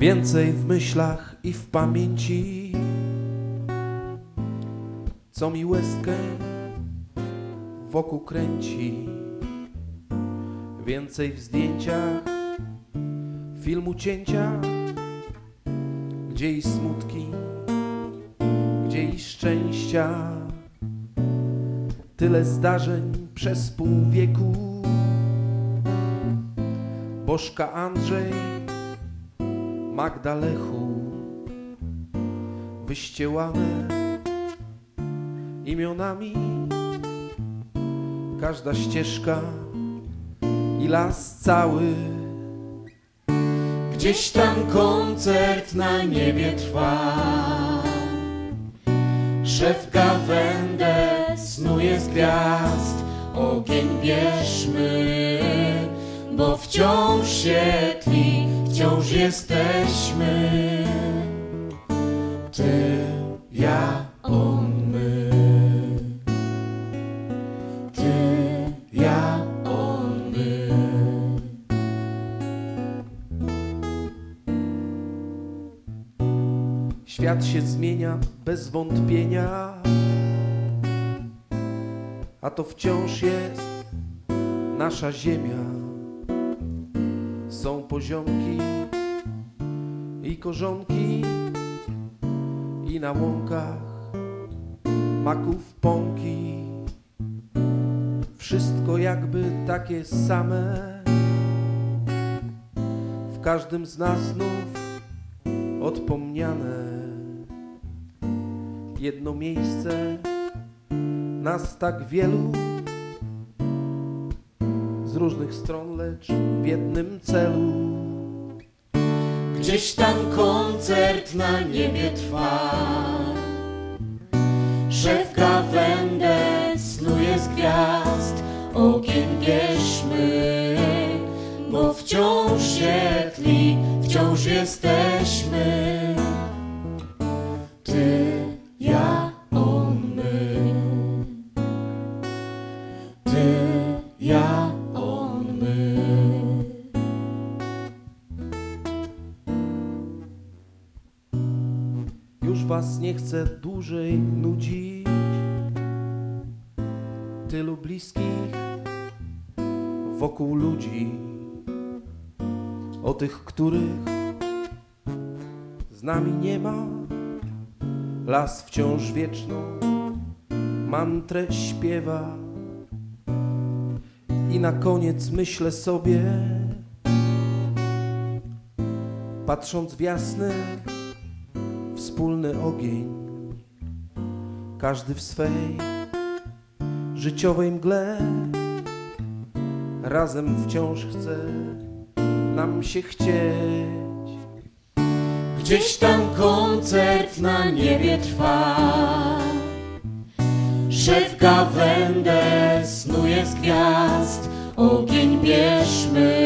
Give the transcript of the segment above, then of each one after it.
Więcej w myślach i w pamięci, co mi łezkę wokół kręci. Więcej w zdjęciach, filmu cięcia, gdzie i smutki, gdzie i szczęścia. Tyle zdarzeń przez pół wieku. Bożka Andrzej, Magda Lechu, wyściełane imionami. Każda ścieżka i las cały. Gdzieś tam koncert na niebie trwa Szef gawędę snuje z gwiazd Ogień bierzmy Bo wciąż się tli Wciąż jesteśmy. Ty, ja, on, my. Ty, ja, on, my. Świat się zmienia bez wątpienia, a to wciąż jest nasza ziemia. Są poziomki i korzonki, i na łąkach maków pąki. Wszystko jakby takie same. W każdym z nas znów odpomniane. Jedno miejsce, nas tak wielu, różnych stron, lecz w jednym celu. Gdzieś tam koncert na niebie trwa Szef gawędę snuje z gwiazd Ogień bierzmy Bo wciąż się tli Wciąż jesteśmy was nie chcę dłużej nudzić. Tylu bliskich wokół ludzi, o tych, których z nami nie ma. Las wciąż wieczną mantrę śpiewa. I na koniec myślę sobie, patrząc w jasny, wspólny ogień, każdy w swej życiowej mgle, razem wciąż chce nam się chcieć. Gdzieś tam koncert na niebie trwa. Szef gawędę snuje z gwiazd. Ogień bierzmy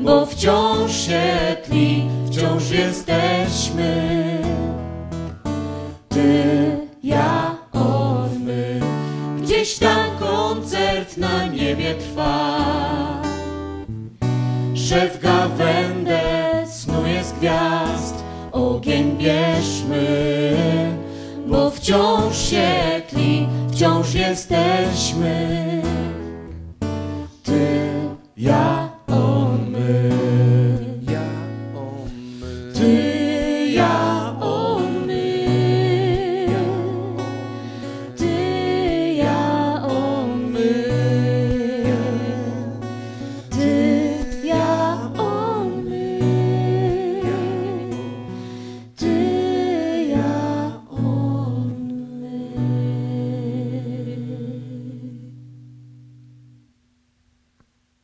Bo wciąż się tli Wciąż jesteśmy na niebie trwa. Szef gawędę snuje z gwiazd Ogień bierzmy Bo wciąż się tli Wciąż jesteśmy. Ty, ja,